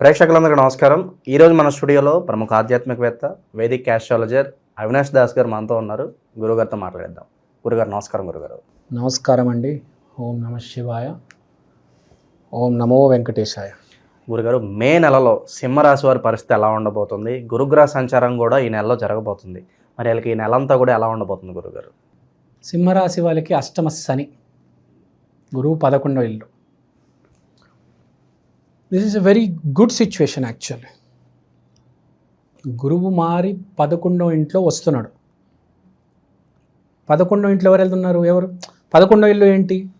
ప్రేక్షకులందరికీ నమస్కారం. ఈరోజు మన స్టూడియోలో ప్రముఖ ఆధ్యాత్మికవేత్త వేదిక్ క్యాస్ట్రాలజర్ అవినాష్ దాస్ గారు మనతో ఉన్నారు. గురుగారితో మాట్లాడేద్దాం. గురుగారు నమస్కారం గురుగారు. నమస్కారం అండి. ఓం నమ శివాయ. ఓం నమో వెంకటేశాయ. గురుగారు మే నెలలో సింహరాశి వారి పరిస్థితి ఎలా ఉండబోతుంది? గురుగ్రహ సంచారం కూడా ఈ నెలలో జరగబోతుంది. మరి వీళ్ళకి ఈ నెలంతా కూడా ఎలా ఉండబోతుంది గురుగారు? సింహరాశి వాళ్ళకి అష్టమ శని. గురువు పదకొండో ఇల్లు. This is a very good situation actually గురువు మారి పదకొండో ఇంట్లో వస్తున్నాడు. పదకొండో ఇంట్లో ఎవరు వెళ్తున్నారు? ఎవరు? పదకొండో ఇల్లు ఏంటి?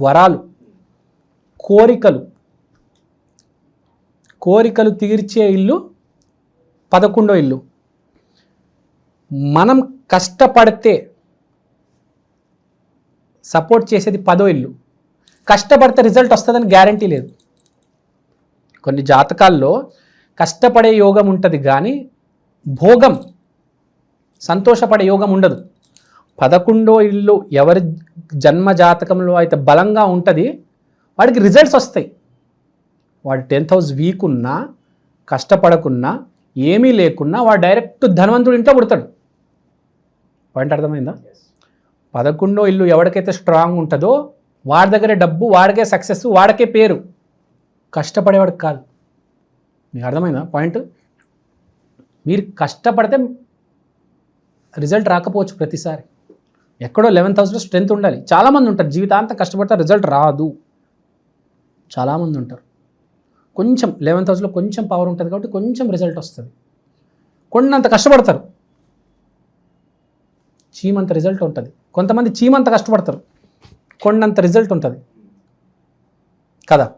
వరాలు కోరికలు. కోరికలు తీర్చే ఇల్లు పదకొండో ఇల్లు. మనం కష్టపడితే సపోర్ట్ చేసేది పదో ఇల్లు. కష్టపడితే రిజల్ట్ వస్తుందని గ్యారంటీ లేదు. కొన్ని జాతకాల్లో కష్టపడే యోగం ఉంటుంది కానీ భోగం సంతోషపడే యోగం ఉండదు. పదకొండో ఇల్లు ఎవరి జన్మ జాతకంలో అయితే బలంగా ఉంటుంది వాడికి రిజల్ట్స్ వస్తాయి. వాడు టెన్త్ హౌస్ వీక్ ఉన్నా కష్టపడకున్నా ఏమీ లేకున్నా వాడు డైరెక్ట్ ధనవంతుడి ఇంట్లో పుడతాడు. పాయింట్ అర్థమైందా? పదకొండో ఇల్లు ఎవరికైతే స్ట్రాంగ్ ఉంటుందో వాడి దగ్గరే డబ్బు వాడికే సక్సెస్ వాడికే పేరు. కష్టపడేవాడు కాదు. మీకు అర్థమైందా పాయింట్? మీరు కష్టపడితే రిజల్ట్ రాకపోవచ్చు ప్రతిసారి. ఎక్కడో లెవెన్ థౌసండ్ స్ట్రెంత్ ఉండాలి. చాలామంది ఉంటారు జీవితాంతం కష్టపడితే రిజల్ట్ రాదు. చాలామంది ఉంటారు. కొంచెం లెవెన్ థౌసండ్లో కొంచెం పవర్ ఉంటుంది కాబట్టి కొంచెం రిజల్ట్ వస్తుంది. కొన్నంత కష్టపడతారు. చీమంత రిజల్ట్ ఉంటుంది. కొంతమంది చీమంత కష్టపడతారు. కొండంత రిజల్ట్ ఉంటుంది. కదా?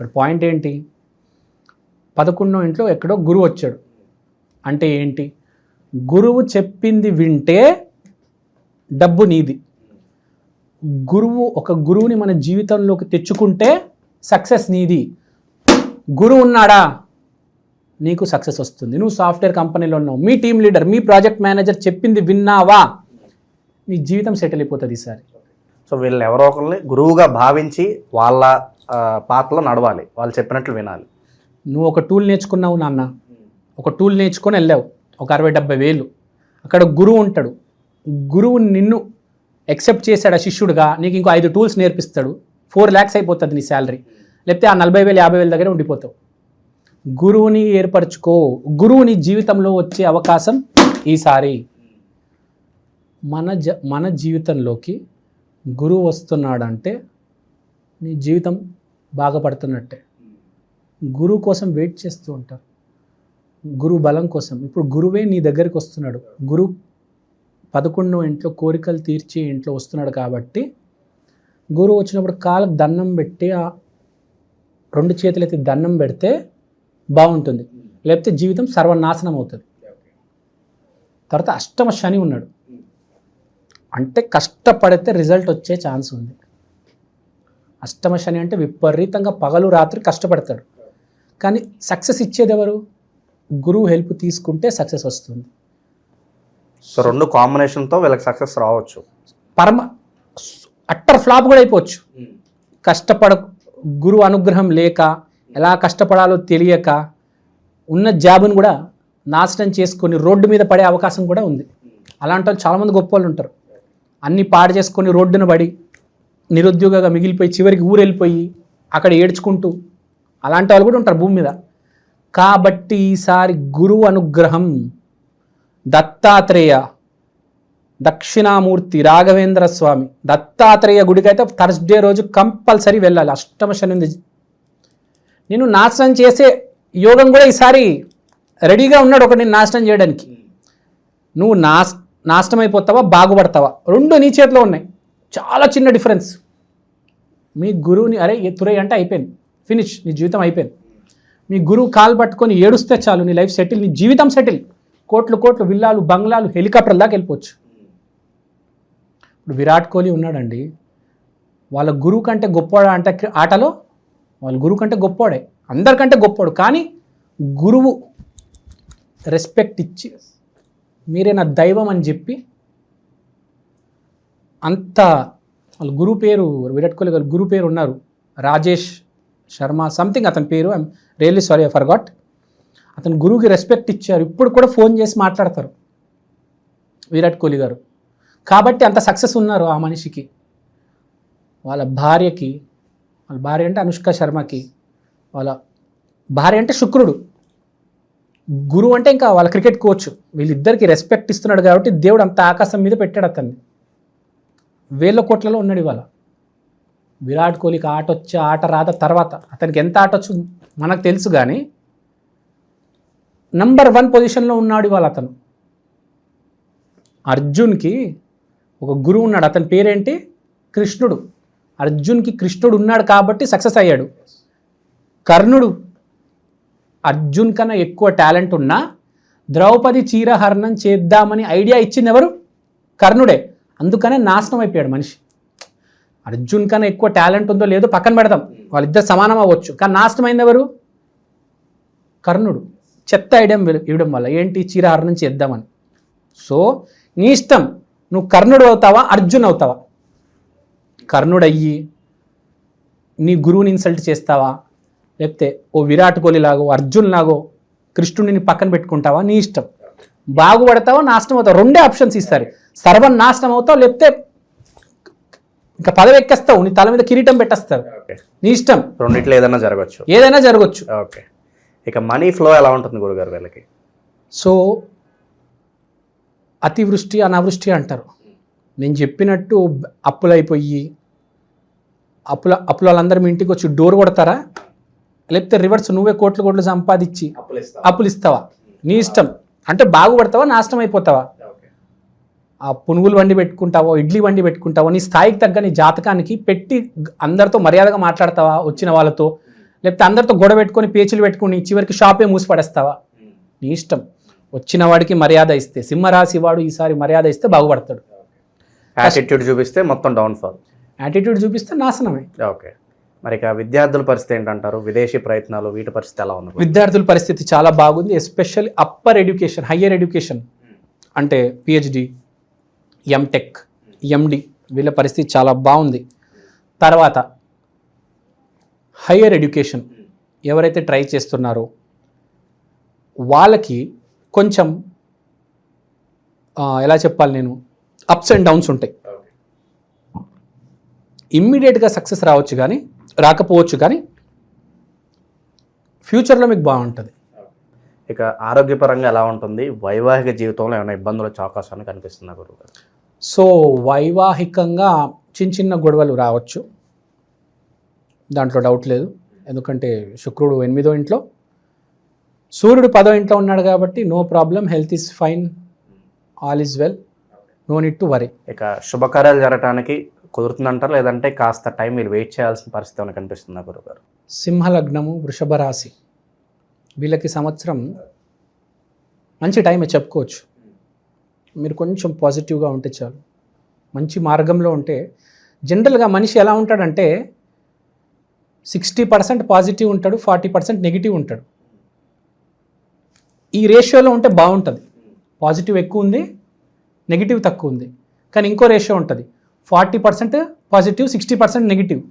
ఇక్కడ పాయింట్ ఏంటి? పదకొండో ఇంట్లో ఎక్కడో గురువు వచ్చాడు. అంటే ఏంటి? గురువు చెప్పింది వింటే డబ్బు నీది. గురువు ఒక గురువుని మన జీవితంలోకి తెచ్చుకుంటే సక్సెస్ నీది. గురువు ఉన్నాడా? నీకు సక్సెస్ వస్తుంది. నువ్వు సాఫ్ట్వేర్ కంపెనీలో ఉన్నావు. మీ టీం లీడర్ మీ ప్రాజెక్ట్ మేనేజర్ చెప్పింది విన్నావా? నీ జీవితం సెటిల్ అయిపోతుంది ఈసారి. సో వీళ్ళు ఎవరో ఒకరిని గురువుగా భావించి వాళ్ళ పాత్రలో నడవాలి. వాళ్ళు చెప్పినట్లు వినాలి. నువ్వు ఒక టూల్ నేర్చుకున్నావు నాన్న. ఒక టూల్ నేర్చుకొని వెళ్ళావు. ఒక అరవై డెబ్బై వేలు. అక్కడ గురువు ఉంటాడు. గురువు నిన్ను ఎక్సెప్ట్ చేశాడు ఆ శిష్యుడుగా? నీకు ఇంకో ఐదు టూల్స్ నేర్పిస్తాడు. ఫోర్ ల్యాక్స్ అయిపోతుంది నీ శాలరీ లేకపోతే ఆ నలభై వేలు యాభై వేల దగ్గర ఉండిపోతావు. గురువుని ఏర్పరచుకో. గురువుని జీవితంలో వచ్చే అవకాశం ఈసారి. మన జ మన జీవితంలోకి గురువు వస్తున్నాడంటే నీ జీవితం బాగుపడుతున్నట్టే. గురువు కోసం వెయిట్ చేస్తూ ఉంటారు. గురువు బలం కోసం. ఇప్పుడు గురువే నీ దగ్గరికి వస్తున్నాడు. గురువు పదకొండో ఇంట్లో కోరికలు తీర్చి ఇంట్లో వస్తున్నాడు కాబట్టి గురువు వచ్చినప్పుడు కాళ్ళకు దండం పెట్టి ఆ రెండు చేతులైతే దండం పెడితే బాగుంటుంది. లేకపోతే జీవితం సర్వనాశనం అవుతుంది. తర్వాత అష్టమ శని ఉన్నాడు. అంటే కష్టపడితే రిజల్ట్ వచ్చే ఛాన్స్ ఉంది. అష్టమ శని అంటే విపరీతంగా పగలు రాత్రి కష్టపడతాడు. కానీ సక్సెస్ ఇచ్చేది ఎవరు? గురువు హెల్ప్ తీసుకుంటే సక్సెస్ వస్తుంది. సో రెండు కాంబినేషన్తో వీళ్ళకి సక్సెస్ రావచ్చు. పరమ అట్టర్ ఫ్లాప్ కూడా అయిపోవచ్చు. కష్టపడ గురువు అనుగ్రహం లేక ఎలా కష్టపడాలో తెలియక ఉన్న జాబును కూడా నాశనం చేసుకొని రోడ్డు మీద పడే అవకాశం కూడా ఉంది. అలాంటి వాళ్ళు చాలామంది గొప్ప వాళ్ళు ఉంటారు. అన్ని పాడు చేసుకొని రోడ్డున పడి నిరుద్యోగగా మిగిలిపోయి చివరికి ఊరు వెళ్ళిపోయి అక్కడ ఏడ్చుకుంటూ అలాంటి వాళ్ళు కూడా ఉంటారు భూమి మీద. కాబట్టి ఈసారి గురువు అనుగ్రహం దత్తాత్రేయ దక్షిణామూర్తి రాఘవేంద్ర స్వామి. దత్తాత్రేయ గుడికైతే థర్స్డే రోజు కంపల్సరీ వెళ్ళాలి. అష్టమ శని ఉంది. నేను నాశనం చేసే యోగం కూడా ఈసారి రెడీగా ఉన్నాడు ఒకటి నేను నాశనం చేయడానికి. నువ్వు నాశ నాశనం అయిపోతావా బాగుపడతావా? రెండు నీ చేతిలో ఉన్నాయి. చాలా చిన్న డిఫరెన్స్ మీ గురువుని అరే తురై అంటే అయిపోయింది. ఫినిష్ నీ జీవితం అయిపోయింది. మీ గురువు కాలు పట్టుకొని ఏడుస్తే చాలు నీ లైఫ్ సెటిల్ నీ జీవితం సెటిల్ కోట్లు కోట్లు విల్లాలు బంగ్లాలు హెలికాప్టర్ దాకా వెళ్ళిపోవచ్చు. ఇప్పుడు విరాట్ కోహ్లీ ఉన్నాడండి. వాళ్ళ గురువు కంటే గొప్పవాడా అంటే ఆటలో? వాళ్ళ గురువు కంటే గొప్పవాడే. అందరికంటే గొప్పవాడు. కానీ గురువు రెస్పెక్ట్ ఇచ్చి మీరే నా దైవం అని చెప్పి అంత వాళ్ళ గురువు పేరు విరాట్ కోహ్లీ గారు గురువు పేరు ఉన్నారు. రాజేష్ శర్మ సంథింగ్ అతని పేరు. I'm really sorry I forgot అతను గురువుకి రెస్పెక్ట్ ఇచ్చారు. ఇప్పుడు కూడా ఫోన్ చేసి మాట్లాడతారు విరాట్ కోహ్లీ గారు. కాబట్టి అంత సక్సెస్ ఉన్నారు ఆ మనిషికి. వాళ్ళ భార్యకి వాళ్ళ భార్య అంటే అనుష్క శర్మకి వాళ్ళ భార్య అంటే శుక్రుడు. గురువు అంటే ఇంకా వాళ్ళ క్రికెట్ కోచ్ వీళ్ళిద్దరికి రెస్పెక్ట్ ఇస్తున్నాడు కాబట్టి దేవుడు అంత ఆకాశం మీద పెట్టాడు అతన్ని. వేల కోట్లలో ఉన్నాడు ఇవాళ. విరాట్ కోహ్లీకి ఆట వచ్చే ఆట రాత తర్వాత అతనికి ఎంత ఆట వచ్చు మనకు తెలుసు కానీ నంబర్ వన్ పొజిషన్లో ఉన్నాడు ఇవాళ అతను. అర్జున్కి ఒక గురువు ఉన్నాడు. అతని పేరేంటి? కృష్ణుడు. అర్జున్కి కృష్ణుడు ఉన్నాడు కాబట్టి సక్సెస్ అయ్యాడు. కర్ణుడు. అర్జున్ కన్నా ఎక్కువ టాలెంట్ ఉన్నా ద్రౌపది చీరహరణం చేద్దామని ఐడియా ఇచ్చింది ఎవరు? కర్ణుడే. అందుకనే నాశనం అయిపోయాడు మనిషి. అర్జున్ కన్నా ఎక్కువ టాలెంట్ ఉందో లేదో పక్కన పెడదాం. వాళ్ళిద్దరు సమానం అవ్వచ్చు. కానీ నాశనం అయింది ఎవరు? కర్ణుడు. చెత్త వేయడం ఇవ్వడం వల్ల. ఏంటి? చీరహరణం చేద్దామని సో నీ ఇష్టం. నువ్వు కర్ణుడు అవుతావా? అర్జున్ అవుతావా? కర్ణుడు అయ్యి నీ గురువుని ఇన్సల్ట్ చేస్తావా? లేకపోతే ఓ విరాట్ కోహ్లీ లాగో అర్జున్ లాగో కృష్ణుడిని పక్కన పెట్టుకుంటావా? నీ ఇష్టం. బాగుపడతావా? నాశనం అవుతావు? రెండే ఆప్షన్స్ ఇస్తారు. సర్వం నాశనం అవుతావు లేకపోతే ఇంకా పదవి ఎక్కేస్తావు నీ తల మీద కిరీటం పెట్టేస్తారు. ఓకే. నీ ఇష్టం. రెండిట్లో ఏదైనా జరగచ్చు ఏదైనా జరగచ్చు. ఓకే. ఇక మనీ ఫ్లో ఎలా ఉంటుంది గురుగారు వీళ్ళకి? సో అతివృష్టి అనావృష్టి అంటారు. నేను చెప్పినట్టు అప్పులైపోయి అప్పుల అప్పుల వాళ్ళందరూ మీ ఇంటికి వచ్చి డోర్ కొడతారా? లేకపోతే రివర్స్ నువ్వే కోట్లు కోట్లు సంపాదించి అప్పులు ఇస్తావా? నీ ఇష్టం. అంటే బాగుపడతావా నాశనం అయిపోతావా? ఆ పునుగులు వండి పెట్టుకుంటావో ఇడ్లీ వండి పెట్టుకుంటావో నీ స్థాయికి తగ్గ నీ జాతకానికి పెట్టి అందరితో మర్యాదగా మాట్లాడతావా వచ్చిన వాళ్ళతో? లేకపోతే అందరితో గొడవ పెట్టుకొని పేచీలు పెట్టుకుని చివరికి షాపే మూసి పడేస్తావా? నీ ఇష్టం. వచ్చిన వాడికి మర్యాద ఇస్తే సింహరాశి వాడు ఈసారి మర్యాద ఇస్తే బాగుపడతాడు. యాటిట్యూడ్ చూపిస్తే మొత్తం డౌన్ఫాల్ యాటిట్యూడ్ చూపిస్తే నాశనమే. ఓకే మరి ఇక విద్యార్థుల పరిస్థితి ఏంటంటారు? విదేశీ ప్రయత్నాలు వీటి పరిస్థితి ఎలా ఉంది? విద్యార్థుల పరిస్థితి చాలా బాగుంది especially upper education higher education. అంటే పిహెచ్డి ఎంటెక్ ఎండి వీళ్ళ పరిస్థితి చాలా బాగుంది. తర్వాత హయ్యర్ ఎడ్యుకేషన్ ఎవరైతే ట్రై చేస్తున్నారో వాళ్ళకి కొంచెం ఎలా చెప్పాలి నేను? అప్స్ అండ్ డౌన్స్ ఉంటాయి. ఇమ్మీడియట్గా సక్సెస్ రావచ్చు కానీ రాకపోవచ్చు కానీ ఫ్యూచర్లో మీకు బాగుంటుంది. ఇక ఆరోగ్యపరంగా ఎలా ఉంటుంది? వైవాహిక జీవితంలో ఏమైనా ఇబ్బందులు వచ్చే అవకాశాలు కనిపిస్తుందా గురుగారు సో వైవాహికంగా చిన్న చిన్న గొడవలు రావచ్చు. దాంట్లో డౌట్ లేదు. ఎందుకంటే శుక్రుడు ఎనిమిదో ఇంట్లో. సూర్యుడు పదో ఇంట్లో ఉన్నాడు కాబట్టి no problem health is fine all is well no need to worry ఇక శుభకార్యాలు జరగడానికి కుదురుతుందంటారు? లేదంటే కాస్త టైం మీరు వెయిట్ చేయాల్సిన పరిస్థితి ఏమైనా కనిపిస్తుందా గురుగారు? సింహలగ్నము వృషభ రాశి. వీళ్ళకి సంవత్సరం మంచి టైమే చెప్పుకోవచ్చు. మీరు కొంచెం పాజిటివ్గా ఉంటే చాలు. మంచి మార్గంలో ఉంటే జనరల్గా మనిషి ఎలా ఉంటాడంటే సిక్స్టీ పర్సెంట్ పాజిటివ్ ఉంటాడు ఫార్టీ పర్సెంట్ నెగిటివ్ ఉంటాడు. ఈ రేషియోలో ఉంటే బాగుంటుంది. పాజిటివ్ ఎక్కువ ఉంది నెగిటివ్ తక్కువ ఉంది. కానీ ఇంకో రేషియో ఉంటుంది. Forty percent positive sixty percent negative.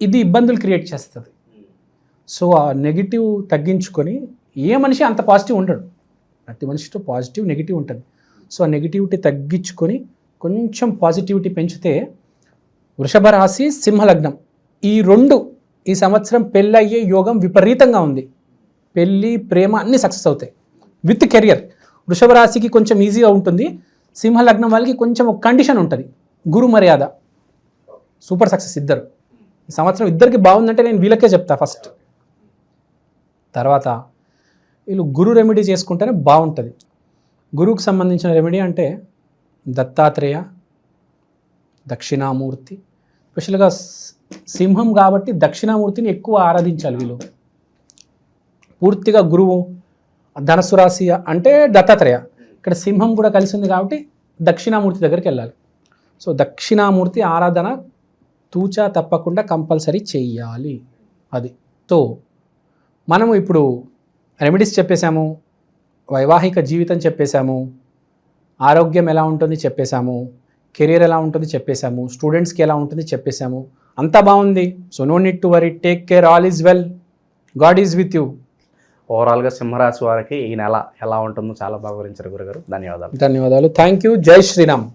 ఇది ఇబ్బందులు క్రియేట్ చేస్తుంది. సో ఆ నెగిటివ్ తగ్గించుకొని ఏ మనిషి అంత పాజిటివ్ ఉండడు. ప్రతి మనిషితో పాజిటివ్ నెగిటివ్ ఉంటుంది. సో ఆ నెగిటివిటీ తగ్గించుకొని కొంచెం పాజిటివిటీ పెంచితే వృషభ రాశి సింహలగ్నం ఈ రెండు ఈ సంవత్సరం పెళ్ళయ్యే యోగం విపరీతంగా ఉంది. పెళ్ళి ప్రేమ అన్నీ సక్సెస్ అవుతాయి. With career. వృషభ రాశికి కొంచెం ఈజీగా ఉంటుంది. సింహలగ్నం వాళ్ళకి కొంచెం ఒక కండిషన్ ఉంటుంది. గురు మర్యాద. సూపర్ సక్సెస్ ఇద్దరు. ఈ సంవత్సరం ఇద్దరికి బాగుందంటే నేను వీళ్ళకే చెప్తా ఫస్ట్. తర్వాత వీళ్ళు గురు రెమెడీ చేసుకుంటేనే బాగుంటుంది. గురువుకు సంబంధించిన రెమెడీ అంటే దత్తాత్రేయ దక్షిణామూర్తి. స్పెషల్గా సింహం కాబట్టి దక్షిణామూర్తిని ఎక్కువ ఆరాధించాలి వీళ్ళు. పూర్తిగా గురువు ధనస్సు రాశి అంటే దత్తాత్రేయ. ఇక్కడ సింహం కూడా కలిసి ఉంది కాబట్టి దక్షిణామూర్తి దగ్గరికి వెళ్ళాలి. సో దక్షిణామూర్తి ఆరాధన తూచా తప్పకుండా కంపల్సరీ చెయ్యాలి అది. సో మనము ఇప్పుడు రెమెడీస్ చెప్పేశాము వైవాహిక జీవితం చెప్పేశాము ఆరోగ్యం ఎలా ఉంటుంది చెప్పేశాము కెరీర్ ఎలా ఉంటుంది చెప్పేశాము స్టూడెంట్స్కి ఎలా ఉంటుంది చెప్పేశాము. అంతా బాగుంది. So no need to worry take care all is well God is with you ఓవరాల్గా సింహరాశి వారికి ఈ నెల ఎలా ఉంటుందో చాలా బాగా వివరించారు గురుగారు. ధన్యవాదాలు. ధన్యవాదాలు. థ్యాంక్ యూ జై శ్రీరామ్